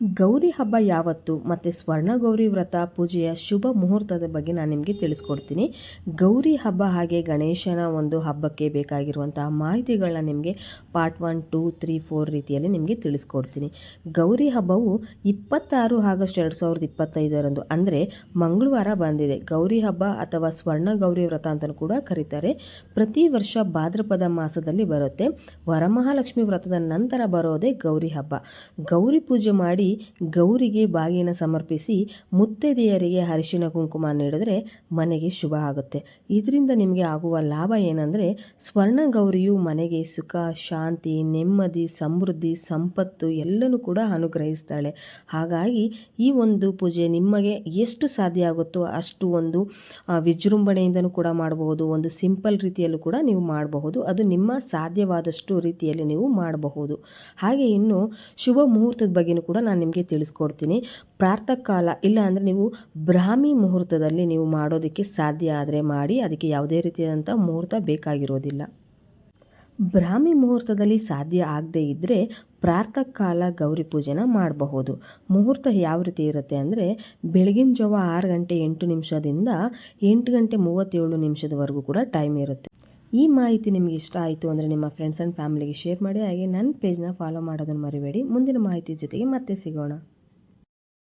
ಗೌರಿ ಹಬ್ಬ ಯಾವತ್ತು ಮತ್ತು ಸ್ವರ್ಣ ಗೌರಿ ವ್ರತ ಪೂಜೆಯ ಶುಭ ಮುಹೂರ್ತದ ಬಗ್ಗೆ ನಾನು ನಿಮಗೆ ತಿಳಿಸ್ಕೊಡ್ತೀನಿ. ಗೌರಿ ಹಬ್ಬ ಹಾಗೆ ಗಣೇಶನ ಒಂದು ಹಬ್ಬಕ್ಕೆ ಬೇಕಾಗಿರುವಂತಹ ಮಾಹಿತಿಗಳನ್ನ ನಿಮಗೆ part one two three four ರೀತಿಯಲ್ಲಿ ನಿಮಗೆ ತಿಳಿಸ್ಕೊಡ್ತೀನಿ. ಗೌರಿ ಹಬ್ಬವು ಇಪ್ಪತ್ತಾರು ಆಗಸ್ಟ್ ಎರಡು ಸಾವಿರದ ಇಪ್ಪತ್ತೈದರಂದು ಅಂದರೆ ಮಂಗಳವಾರ ಬಂದಿದೆ. ಗೌರಿ ಹಬ್ಬ ಅಥವಾ ಸ್ವರ್ಣ ಗೌರಿ ವ್ರತ ಅಂತಲೂ ಕೂಡ ಕರೀತಾರೆ. ಪ್ರತಿ ವರ್ಷ ಭಾದ್ರಪದ ಮಾಸದಲ್ಲಿ ಬರುತ್ತೆ. ವರಮಹಾಲಕ್ಷ್ಮಿ ವ್ರತದ ನಂತರ ಬರೋದೇ ಗೌರಿ ಹಬ್ಬ. ಗೌರಿ ಪೂಜೆ ಮಾಡಿ ಗೌರಿಗೆ ಬಾಗಿನ ಸಮರ್ಪಿಸಿ ಮುತ್ತೈದೆಯರಿಗೆ ಅರಿಶಿನ ಕುಂಕುಮ ನೀಡಿದ್ರೆ ಮನೆಗೆ ಶುಭ ಆಗುತ್ತೆ. ಇದರಿಂದ ನಿಮಗೆ ಆಗುವ ಲಾಭ ಏನಂದರೆ ಸ್ವರ್ಣ ಗೌರಿಯು ಮನೆಗೆ ಸುಖ, ಶಾಂತಿ, ನೆಮ್ಮದಿ, ಸಮೃದ್ಧಿ, ಸಂಪತ್ತು ಎಲ್ಲನೂ ಕೂಡ ಅನುಗ್ರಹಿಸ್ತಾಳೆ. ಹಾಗಾಗಿ ಈ ಒಂದು ಪೂಜೆ ನಿಮಗೆ ಎಷ್ಟು ಸಾಧ್ಯ ಆಗುತ್ತೋ ಅಷ್ಟು ಒಂದು ವಿಜೃಂಭಣೆಯಿಂದನೂ ಕೂಡ ಮಾಡಬಹುದು. ಒಂದು ಸಿಂಪಲ್ ರೀತಿಯಲ್ಲೂ ಕೂಡ ನೀವು ಮಾಡಬಹುದು. ಅದು ನಿಮ್ಮ ಸಾಧ್ಯವಾದಷ್ಟು ರೀತಿಯಲ್ಲಿ ನೀವು ಮಾಡಬಹುದು. ಹಾಗೆ ಇನ್ನು ಶುಭ ಮುಹೂರ್ತದ ಬಗ್ಗೆನೂ ಕೂಡ ನಾನು ನಿಮಗೆ ತಿಳಿಸ್ಕೊಡ್ತೀನಿ. ಪ್ರಾತಃ ಕಾಲ ಇಲ್ಲ ಅಂದರೆ ನೀವು ಬ್ರಾಹ್ಮಿ ಮುಹೂರ್ತದಲ್ಲಿ ನೀವು ಮಾಡೋದಕ್ಕೆ ಸಾಧ್ಯ ಆದರೆ ಮಾಡಿ, ಅದಕ್ಕೆ ಯಾವುದೇ ರೀತಿಯಾದಂಥ ಮುಹೂರ್ತ ಬೇಕಾಗಿರೋದಿಲ್ಲ. ಬ್ರಾಹ್ಮಿ ಮುಹೂರ್ತದಲ್ಲಿ ಸಾಧ್ಯ ಆಗದೇ ಇದ್ದರೆ ಪ್ರಾತಃ ಕಾಲ ಗೌರಿ ಪೂಜೆನ ಮಾಡಬಹುದು. ಮುಹೂರ್ತ ಯಾವ ರೀತಿ ಇರುತ್ತೆ ಅಂದರೆ ಬೆಳಗಿನ ಜಾವ ಆರು ಗಂಟೆ ಎಂಟು ನಿಮಿಷದಿಂದ ಎಂಟು ಗಂಟೆ ಮೂವತ್ತೇಳು ನಿಮಿಷದವರೆಗೂ ಕೂಡ ಟೈಮ್ ಇರುತ್ತೆ. ಈ ಮಾಹಿತಿ ನಿಮಗೆ ಇಷ್ಟ ಆಯಿತು ಅಂದರೆ ನಿಮ್ಮ ಫ್ರೆಂಡ್ಸ್ ಆ್ಯಂಡ್ ಫ್ಯಾಮಿಲಿಗೆ ಶೇರ್ ಮಾಡಿ, ಹಾಗೆ ನನ್ನ ಪೇಜ್ನ ಫಾಲೋ ಮಾಡೋದನ್ನು ಮರಿಬೇಡಿ. ಮುಂದಿನ ಮಾಹಿತಿ ಜೊತೆಗೆ ಮತ್ತೆ ಸಿಗೋಣ.